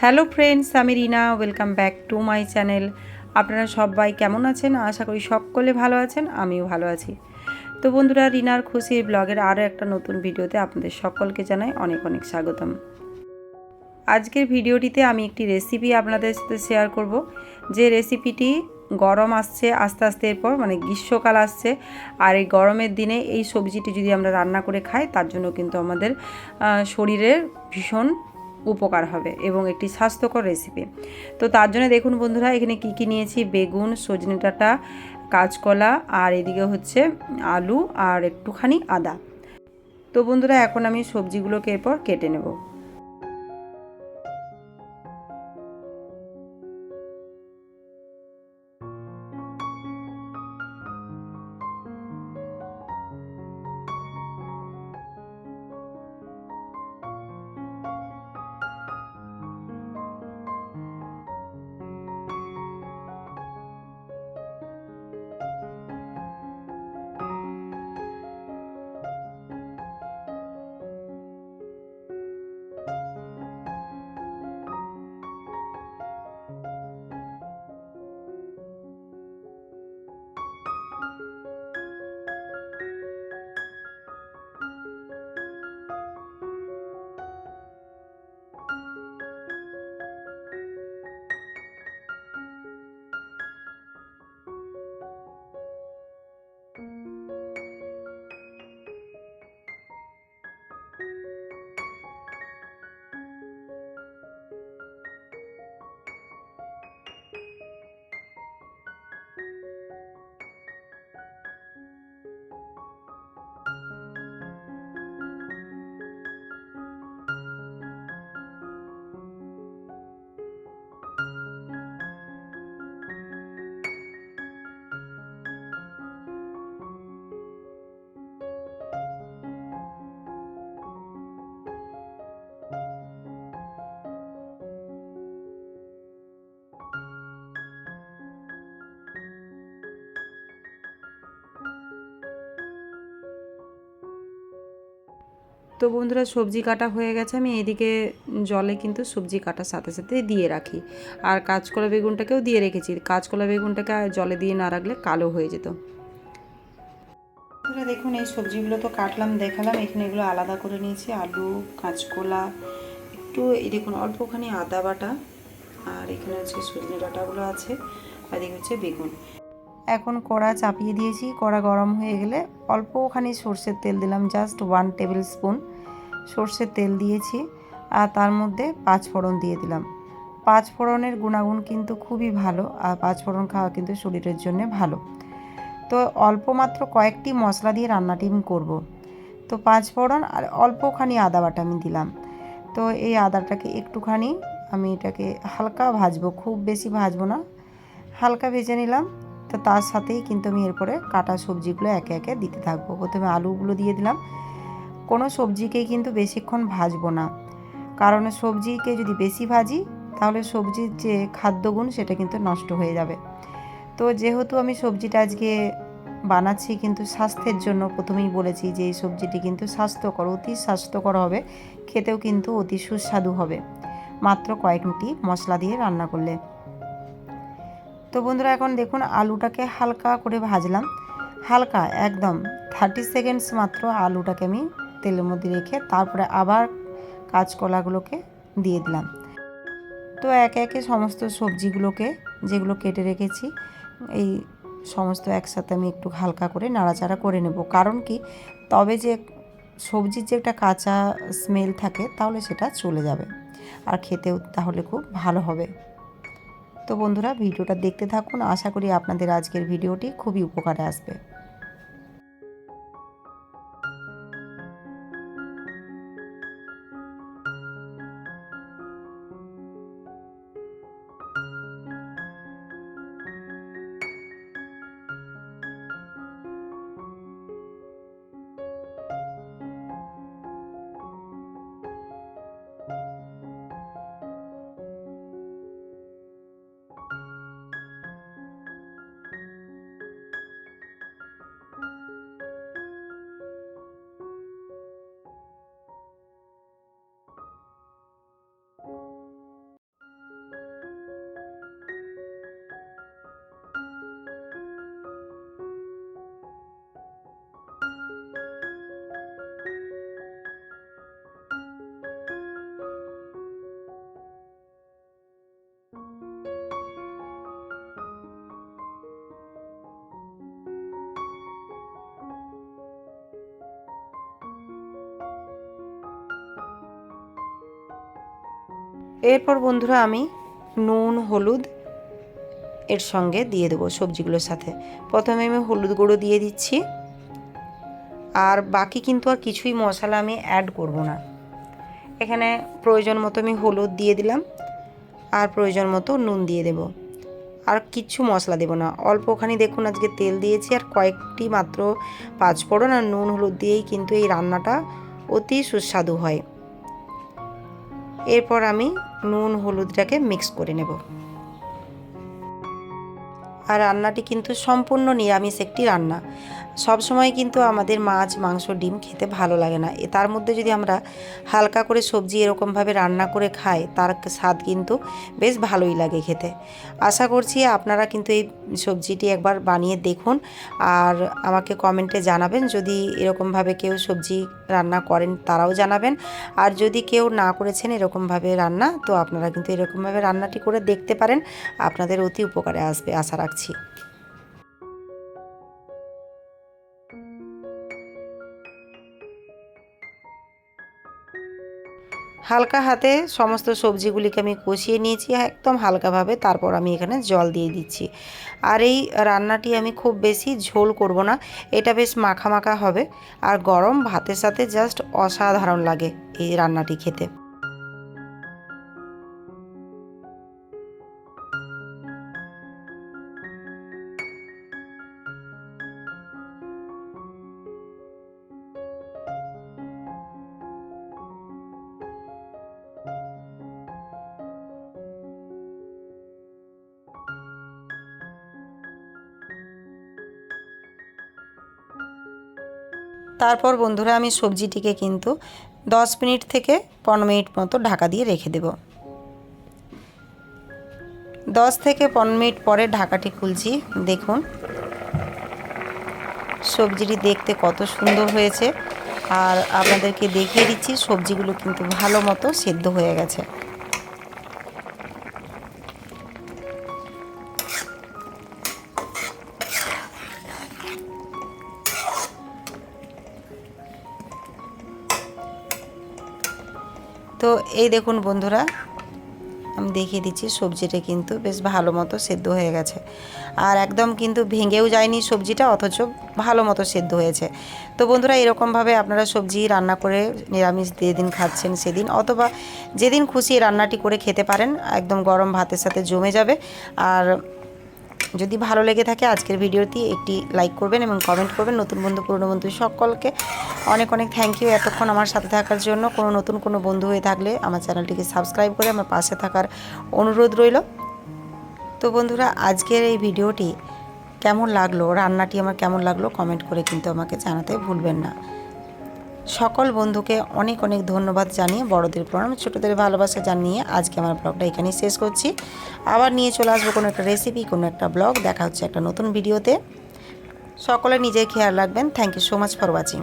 Hello friends, আমি Rina, welcome back to my channel. আপনারা সবাই কেমন আছেন? আশা করি সকলে ভালো আছেন, আমিও ভালো আছি। তো বন্ধুরা, রিনার খুশির ব্লগের আরও একটা নতুন ভিডিওতে আপনাদের সকলকে জানাই অনেক অনেক স্বাগতম। আজকের ভিডিওটিতে আমি একটি রেসিপি আপনাদের সাথে শেয়ার করব। যে রেসিপিটি গরম আসছে, আস্তে আস্তে এরপর মানে গ্রীষ্মকাল আসছে, আর এই গরমের দিনে এই সবজিটি যদি আমরা রান্না করে খাই, তার জন্য কিন্তু আমাদের শরীরের ভীষণ উপকার হবে এবং একটি স্বাস্থ্যকর রেসিপি তো তার জন্য দেখুন বন্ধুরা, এখানে কি কি নিয়েছি? বেগুন, সজনে ডাঁটা, কাঁচকলা আর এদিকে হচ্ছে আলু আর একটুখানি আদা। তো বন্ধুরা, এখন আমি সবজিগুলোকে এরপর কেটে নেব। তো বন্ধুরা সবজি কাটা হয়ে গেছে, আমি এদিকে জলে কিন্তু সবজি কাটার সাথে সাথে দিয়ে রাখি। আর কাঁচকলা বেগুনটাকেও দিয়ে রেখেছি। কাঁচকলা বেগুনটাকে জলে দিয়ে না রাখলে কালো হয়ে যেত। বন্ধুরা দেখুন, এই সবজিগুলো তো কাটলাম, দেখালাম। এখানে এগুলো আলাদা করে নিয়েছি, আলু, কাঁচকলা, একটু এই দেখুন, অল্পখানি আদা বাটা, আর এখানে হচ্ছে সজনে ডাঁটাগুলো আছে, আর এদিকে হচ্ছে বেগুন। এখন কড়া চাপিয়ে দিয়েছি। কড়া গরম হয়ে গেলে অল্প অল্পখানি সর্ষের তেল দিলাম জাস্ট ওয়ান টেবিল স্পুন সর্ষের তেল দিয়েছি আর তার মধ্যে পাঁচ ফোড়ন দিয়ে দিলাম। পাঁচ ফোড়নের গুণাগুণ কিন্তু খুবই ভালো আর পাঁচ ফোড়ন খাওয়া কিন্তু শরীরের জন্য ভালো। তো অল্প মাত্র কয়েকটি মশলা দিয়ে রান্নাটি আমি করব। তো পাঁচ ফোড়ন আর অল্পখানি আদা বাটা আমি দিলাম। তো এই আদাটাকে একটুখানি আমি এটাকে হালকা ভাজবো, খুব বেশি ভাজবো না। হালকা ভেজে নিলাম। তো তার সাথেই কিন্তু আমি এরপরে কাটা সবজিগুলো একে একে দিতে থাকব। প্রথমে আলুগুলো দিয়ে দিলাম। কোনো সবজিকেই কিন্তু বেশিক্ষণ ভাজবো না। কারণ সবজিকে যদি বেশি ভাজি, তাহলে সবজির যে খাদ্যগুণ সেটা কিন্তু নষ্ট হয়ে যাবে। তো যেহেতু আমি সবজিটা আজকে বানাচ্ছি কিন্তু স্বাস্থ্যের জন্য প্রথমেই বলেছি যে, এই সবজিটি কিন্তু স্বাস্থ্যকর, অতি স্বাস্থ্যকর হবে। খেতেও কিন্তু অতি সুস্বাদু হবে। মাত্র কয়েকটি মশলা দিয়ে রান্না করলে। তো বন্ধুরা, এখন দেখুন আলুটাকে হালকা করে ভাজলাম। হালকা, একদম থার্টি সেকেন্ডস মাত্র আলুটাকে আমি তেলের মধ্যে রেখে তারপরে আবার কাঁচকলাগুলোকে দিয়ে দিলাম। তো একে একে সমস্ত সবজিগুলোকে যেগুলো কেটে রেখেছি, এই সমস্ত একসাথে আমি একটু হালকা করে নাড়াচাড়া করে নেব। কারণ কি? তবে যে সবজির যে একটা কাঁচা স্মেল থাকে, তাহলে সেটা চলে যাবে। আর খেতেও তাহলে খুব ভালো হবে। তো বন্ধুরা ভিডিওটা দেখতে থাকুন। আশা করি আপনাদের আজকের ভিডিওটি খুবই উপকারে আসবে। এরপর বন্ধুরা আমি নুন, হলুদ এর সঙ্গে দিয়ে দেবো সবজিগুলোর সাথে। প্রথমে আমি হলুদ গুঁড়ো দিয়ে দিচ্ছি। আর বাকি কিন্তু আর কিছুই মশলা আমি অ্যাড করব না। এখানে প্রয়োজন মতো আমি হলুদ দিয়ে দিলাম। আর প্রয়োজন মতো নুন দিয়ে দেব। আর কিচ্ছু মশলা দেব না। অল্পখানি দেখুন আজকে তেল দিয়েছি। আর কয়েকটি মাত্র পাঁচফোড়ন আর নুন, হলুদ দিয়েই কিন্তু এই রান্নাটা অতি সুস্বাদু হয়। এরপর আমি নুন হলুদটাকে মিক্স করে নেব। আর রান্নাটি কিন্তু সম্পূর্ণ নিরামিষ একটি রান্না। সব সময় কিন্তু আমাদের মাছ, মাংস, ডিম খেতে ভালো লাগে না। তার মধ্যে যদি আমরা হালকা করে সবজি এরকমভাবে রান্না করে খাই, তার স্বাদ কিন্তু বেশ ভালোই লাগে খেতে। আশা করছি আপনারা কিন্তু এই সবজিটি একবার বানিয়ে দেখুন আর আমাকে কমেন্টে জানাবেন। যদি এরকমভাবে কেউ সবজি রান্না করেন, তারাও জানাবেন। আর যদি কেউ না করেছেন এরকমভাবে রান্না, তো আপনারা কিন্তু এরকমভাবে রান্নাটি করে দেখতে পারেন। আপনাদের অতি উপকারে আসবে, আশা রাখছি। হালকা হাতে সমস্ত সবজিগুলিকে আমি কষিয়ে নিয়েছি, একদম হালকাভাবে। তারপর আমি এখানে জল দিয়ে দিচ্ছি। আর এই রান্নাটি আমি খুব বেশি ঝোল করব না, এটা বেশ মাখা মাখা হবে। আর গরম ভাতের সাথে জাস্ট অসাধারণ লাগে এই রান্নাটি খেতে। তারপর বন্ধুরা আমি সবজিটিকে কিন্তু দশ মিনিট থেকে পনেরো মিনিট মতো ঢাকা দিয়ে রেখে দেব। দশ থেকে পনেরো মিনিট পরে ঢাকাটি খুলছি। দেখুন, সবজিটি দেখতে কত সুন্দর হয়েছে। আর আপনাদেরকে দেখিয়ে দিচ্ছি, সবজিগুলো কিন্তু ভালো মতো সেদ্ধ হয়ে গেছে। তো এই দেখুন বন্ধুরা, আমি দেখিয়ে দিচ্ছি সবজিটা কিন্তু বেশ ভালো মতো সেদ্ধ হয়ে গেছে। আর একদম কিন্তু ভেঙেও যায়নি সবজিটা, অথচ ভালো মতো সেদ্ধ হয়েছে। তো বন্ধুরা, এরকমভাবে আপনারা সবজি রান্না করে নিরামিষ যেদিন খাচ্ছেন সেদিন, অথবা যেদিন খুশি রান্নাটি করে খেতে পারেন, একদম গরম ভাতের সাথে জমে যাবে। আর যদি ভালো লেগে থাকে, আজকের ভিডিওটি একটি লাইক করবেন এবং কমেন্ট করবেন। নতুন বন্ধু, পুরনো বন্ধু সকলকে অনেক অনেক থ্যাংক ইউ এতক্ষণ আমার সাথে থাকার জন্য। কোনো নতুন কোনো বন্ধু হয়ে থাকলে আমার চ্যানেলটিকে সাবস্ক্রাইব করে আমার পাশে থাকার অনুরোধ রইল। তো বন্ধুরা, আজকের এই ভিডিওটি কেমন লাগল? রান্নাটি আমার কেমন লাগল? কমেন্ট করে কিন্তু আমাকে জানাতে ভুলবেন না। সকল বন্ধুকে অনেক অনেক ধন্যবাদ জানিয়ে বড়দের প্রণাম ছোটোদের ভালোবাসা জানিয়ে আজকে আমার ব্লগটা এখানেই শেষ করছি। আবার নিয়ে চলে আসব কোনো একটা রেসিপি কোনো একটা ব্লগ দেখা হচ্ছে একটা নতুন ভিডিওতে। সকলে নিজের খেয়াল রাখবেন। Thank you so much for watching